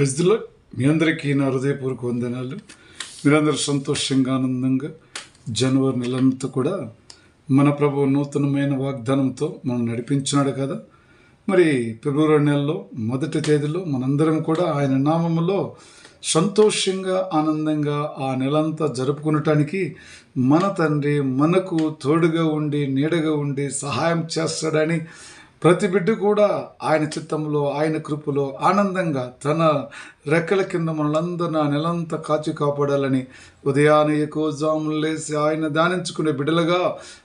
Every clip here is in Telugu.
ప్రజలో మీ అందరికీ నా హృదయపూర్వక వందనాలు. మీరందరూ సంతోషంగా ఆనందంగా జనవరి నెలంతా కూడా మన ప్రభు నూతనమైన వాగ్దానంతో మనం నడిపించినాడు కదా. మరి ఫిబ్రవరి నెలలో మొదటి తేదీలో మనందరం కూడా ఆయన నామములో సంతోషంగా ఆనందంగా ఆ నెలంతా జరుపుకునటానికి మన తండ్రి మనకు తోడుగా ఉండి నీడగా ఉండి సహాయం చేస్తాడని ప్రతి బిడ్డ కూడా ఆయన చిత్తంలో ఆయన కృపలో ఆనందంగా తన రెక్కల కింద మనలందరినీ నెలంతా కాచి కాపాడాలని ఉదయాన్నే ఎక్కువ జాములు లేసి ఆయన ధ్యానించుకునే బిడ్డలుగా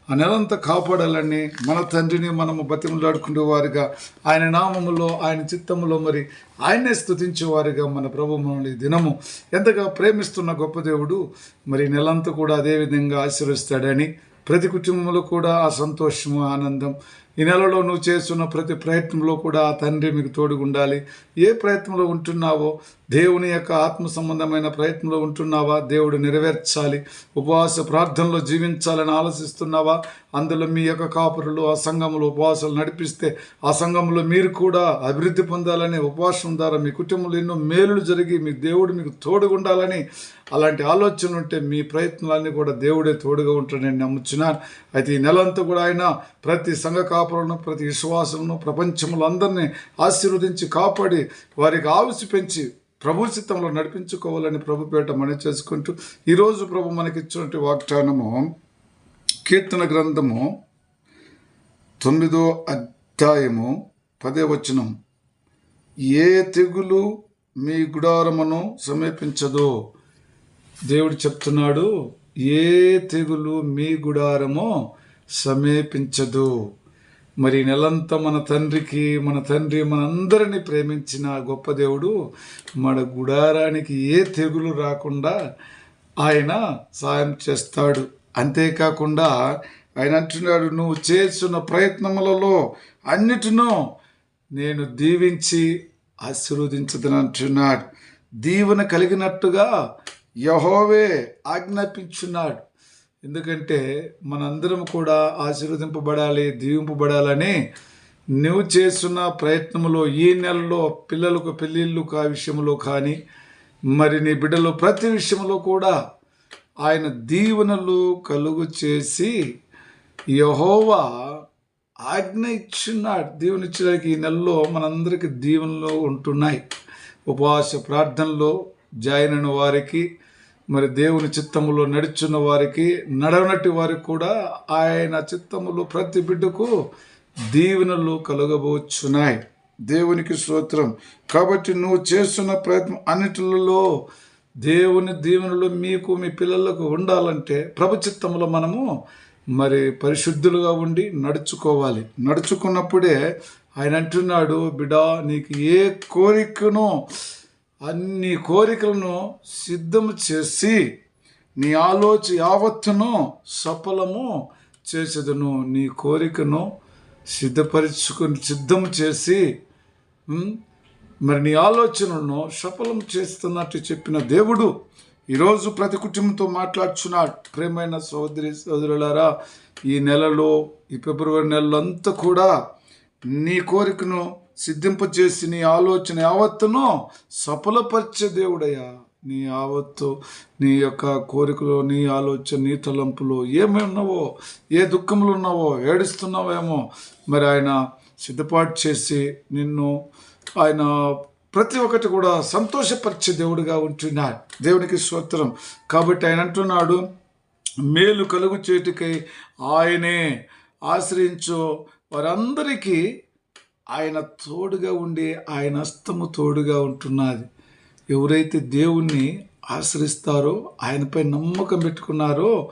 ఆ నెలంతా కాపాడాలని మన తండ్రిని మనము బతిమలాడుకునే వారిగా ఆయన నామములో ఆయన చిత్తములో మరి ఆయనే స్థుతించేవారిగా మన ప్రభు మనల్ని దినము ఎంతగా ప్రేమిస్తున్న గొప్ప దేవుడు మరి నెలంతా కూడా అదేవిధంగా విధంగా ప్రతి కుటుంబంలో కూడా ఆ సంతోషము ఆనందం ఈ నెలలో నువ్వు చేస్తున్న ప్రతి ప్రయత్నంలో కూడా ఆ తండ్రి మీకు తోడుగుండాలి ఏ ప్రయత్నంలో ఉంటున్నావో దేవుని యొక్క ఆత్మ సంబంధమైన ప్రయత్నంలో ఉంటున్నావా? దేవుడు నెరవేర్చాలి. ఉపవాస ప్రార్థనలో జీవించాలని ఆలోచిస్తున్నావా? అందులో మీ యొక్క కాపురులు ఆ సంఘములు ఉపవాసాలు నడిపిస్తే ఆ సంఘంలో మీరు కూడా అభివృద్ధి పొందాలని ఉపవాసం ద్వారా మీ కుటుంబంలో ఎన్నో మేలులు జరిగి మీ దేవుడు మీకు తోడుగా ఉండాలని అలాంటి ఆలోచన ఉంటే మీ ప్రయత్నాలన్నీ కూడా దేవుడే తోడుగా ఉంటాడని నమ్ముచున్నాను. అయితే ఈ నెలంతా కూడా ఆయన ప్రతి సంఘ కాపు కాపులను ప్రతి విశ్వాసులను ప్రపంచంలో ఆశీర్వదించి కాపాడి వారికి ఆవిసి పెంచి ప్రభు చిత్తంలో నడిపించుకోవాలని ప్రభు పేట మనం చేసుకుంటూ ఈరోజు ప్రభు మనకిచ్చినటువంటి వాగ్దానము కీర్తన గ్రంథము తొమ్మిదో అధ్యాయము పదే వచనం. ఏ తెగులు మీ గుడారమును సమీపించదు? దేవుడు చెప్తున్నాడు ఏ తెగులు మీ గుడారము సమీపించదు? మరి నెలంతా మన తండ్రికి మన తండ్రి మనందరినీ ప్రేమించిన గొప్ప దేవుడు మన గుడారానికి ఏ తెగులు రాకుండా ఆయన సాయం చేస్తాడు. అంతేకాకుండా ఆయన అంటున్నాడు నువ్వు చేస్తున్న ప్రయత్నములలో అన్నిటినో నేను దీవించి ఆశీర్వదించదని అంటున్నాడు. దీవెన కలిగినట్టుగా యహోవే ఆజ్ఞాపించున్నాడు. ఎందుకంటే మనందరం కూడా ఆశీర్వదింపబడాలి దీవింపబడాలని నువ్వు చేస్తున్న ప్రయత్నంలో ఈ నెలలో పిల్లలకు పెళ్ళిళ్ళు కా విషయంలో కానీ మరి నీ బిడ్డలు ప్రతి విషయంలో కూడా ఆయన దీవెనలు కలుగు చేసి యహోవా ఆజ్ఞ ఇచ్చున్నాడు దీవెనిచ్చడానికి ఈ నెలలో మనందరికీ దీవెనలు ఉంటున్నాయి. ఉపవాస ప్రార్థనలో జాయిన్ అయిన వారికి మరి దేవుని చిత్తములో నడుచున్న వారికి నడవనటి వారికి కూడా ఆయన చిత్తములో ప్రతి బిడ్డకు దీవెనలు కలగబోచున్నాయి. దేవునికి స్తోత్రం. కాబట్టి నువ్వు చేస్తున్న ప్రయత్నం అన్నిటిలో దేవుని దీవెనలు మీకు మీ పిల్లలకు ఉండాలంటే ప్రభు చిత్తములో మనము మరి పరిశుద్ధులుగా ఉండి నడుచుకోవాలి. నడుచుకున్నప్పుడే ఆయన అంటున్నాడు బిడా నీకు ఏ కోరికను అన్ని కోరికలను సిద్ధం చేసి నీ ఆలోచన యావత్తును సఫలము చేసేదను. నీ కోరికను సిద్ధపరచుకుని సిద్ధం చేసి మరి నీ ఆలోచనలను సఫలం చేస్తున్నట్టు చెప్పిన దేవుడు ఈరోజు ప్రతి కుటుంబంతో మాట్లాడుచున్నాడు. ప్రేమైన సోదరి సోదరులారా ఈ నెలలో ఈ ఫిబ్రవరి నెలలో అంతా కూడా నీ కోరికను సిద్ధింపచేసి నీ ఆలోచన యావత్తును సఫలపరిచే దేవుడయ్యా. నీ ఆవత్తు నీ యొక్క కోరికలో నీ ఆలోచన నీ తలంపులో ఏమి ఉన్నావో ఏ దుఃఖంలో ఉన్నావో ఏడుస్తున్నావేమో మరి ఆయన సిద్ధపాటు చేసి నిన్ను ఆయన ప్రతి ఒక్కటి కూడా సంతోషపరిచే దేవుడిగా ఉంటున్నాడు. దేవునికి స్తోత్రం. కాబట్టి ఆయన అంటున్నాడు మేలు కలుగు చేటికై ఆయనే ఆశ్రయించు. వారందరికీ ఆయన తోడుగా ఉండి ఆయన హస్తము తోడుగా ఉంటున్నది. ఎవరైతే దేవుణ్ణి ఆశ్రయిస్తారో ఆయనపై నమ్మకం పెట్టుకున్నారో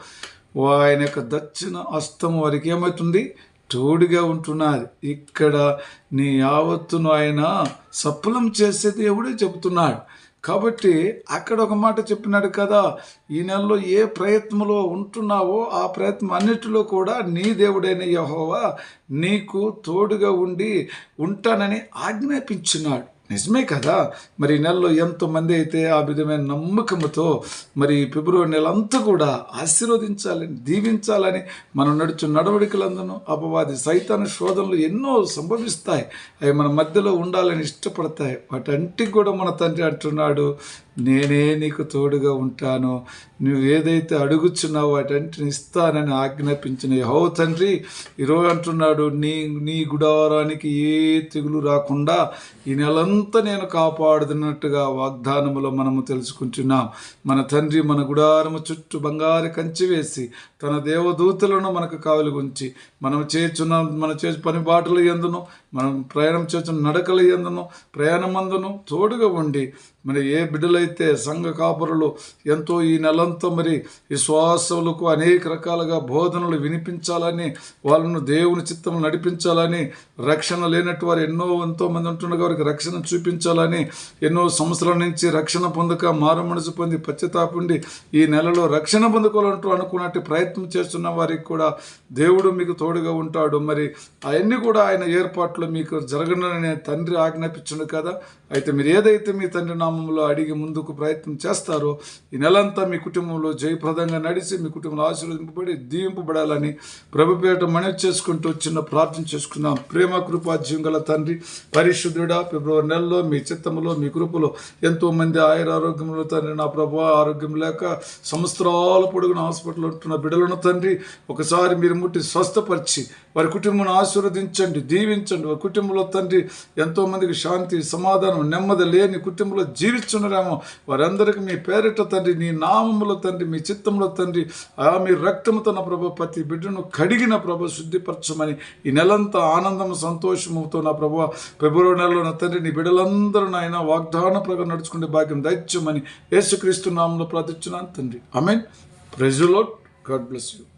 ఆయన యొక్క దక్షిణ హస్తం వారికి ఏమవుతుంది తోడుగా ఉంటున్నది. ఇక్కడ నీ యావత్తును ఆయన సఫలం చేసేది ఎవడే చెబుతున్నాడు. కాబట్టి అక్కడ ఒక మాట చెప్పినాడు కదా ఈ నెలలో ఏ ప్రయత్నంలో ఉంటున్నావో ఆ ప్రయత్నం అన్నిటిలో కూడా నీ దేవుడైన యహోవా నీకు తోడుగా ఉండి ఉంటానని ఆజ్ఞాపించున్నాడు. నిజమే కదా? మరి నెలలో ఎంతోమంది అయితే ఆ విధమైన నమ్మకంతో మరి ఫిబ్రవరి నెల అంతా కూడా ఆశీర్వదించాలని దీవించాలని మనం నడుచు నడవడికలందనూ అపవాది సైతాన శోధనలు ఎన్నో సంభవిస్తాయి. అవి మన మధ్యలో ఉండాలని ఇష్టపడతాయి. వాటంటికి కూడా మన తండ్రి అంటున్నాడు నేనే నీకు తోడుగా ఉంటాను. నువ్వు ఏదైతే అడుగుచున్నావు వాటంటిని ఇస్తానని ఆజ్ఞాపించిన యహో తండ్రి ఈరోజు అంటున్నాడు నీ నీ గుడారానికి ఏ తెగులు రాకుండా ఈ నెలంతా నేను కాపాడుతున్నట్టుగా వాగ్దానములో మనము తెలుసుకుంటున్నాం. మన తండ్రి మన గుడారము చుట్టూ బంగారు కంచి వేసి తన దేవదూతలను మనకు కావలి ఉంచి మనం చేస్తున్న మన చేసి పని బాటలు ఎందును? మనం ప్రయాణం చేస్తున్న నడకల ఎందును? ప్రయాణమందును తోడుగా ఉండి. మరి ఏ బిడ్డలైతే సంఘ కాపురులు ఎంతో ఈ నెలంతా మరి విశ్వాసములకు అనేక రకాలుగా బోధనలు వినిపించాలని వాళ్ళను దేవుని చిత్తం నడిపించాలని రక్షణ లేనట్టు వారు ఎన్నో ఎంతో మంది ఉంటుండగా వారికి రక్షణ చూపించాలని ఎన్నో సంవత్సరాల నుంచి రక్షణ పొందక మారు మనసు పొంది పశ్చాత్తాపుండి ఈ నెలలో రక్షణ పొందుకోవాలంటూ అనుకున్నట్టు ప్రయత్నం చేస్తున్న వారికి కూడా దేవుడు మీకు తోడుగా ఉంటాడు. మరి అవన్నీ కూడా ఆయన ఏర్పాట్లు మీకు జరగనని తండ్రి ఆజ్ఞాపించండు కదా? అయితే మీరు ఏదైతే మీ తండ్రి నామంలో అడిగి ముందుకు ప్రయత్నం చేస్తారో ఈ నెలంతా మీ కుటుంబంలో జయప్రదంగా నడిచి మీ కుటుంబంలో ఆశీర్వదింపబడి దీవింపబడాలని ప్రభుపేట మనవి చేసుకుంటూ చిన్న ప్రార్థన చేసుకున్నాం ప్రేమ కృపాధ్యం గల తండ్రి పరిశుద్ధుడా ఫిబ్రవరి నెలలో మీ చిత్తములో మీ కృపలో ఎంతో మంది ఆయుర ఆరోగ్యంలో తండ్రి నా ప్రభు ఆరోగ్యం లేక సంవత్సరాల పొడుగున హాస్పిటల్ ఉంటున్న బిడ్డలను తండ్రి ఒకసారి మీరు ముట్టి స్వస్థపరిచి వారి కుటుంబం ఆశీర్వదించండి దీవించండి. వారి కుటుంబంలో తండ్రి ఎంతోమందికి శాంతి సమాధానం నెమ్మది లేని కుటుంబంలో జీవిస్తున్నారేమో వారందరికీ మీ పేరిట తండ్రి నీ నామములో తండ్రి మీ చిత్తంలో తండ్రి ఆ మీ రక్తముతో నా ప్రభు ప్రతి బిడ్డను కడిగిన ప్రభు శుద్ధిపరచమని ఈ నెలంతా ఆనందం సంతోషముతో నా ప్రభు ఫిబ్రవరి నెలలో నా తండ్రి నీ బిడ్డలందరూ నాయన వాగ్దాన ప్రకారం నడుచుకునే భాగ్యం దైత్యమని యేసుక్రీస్తు నామంలో ప్రార్థించున్నాను తండ్రి. ఐ మీన్ ప్రెజులో God bless you.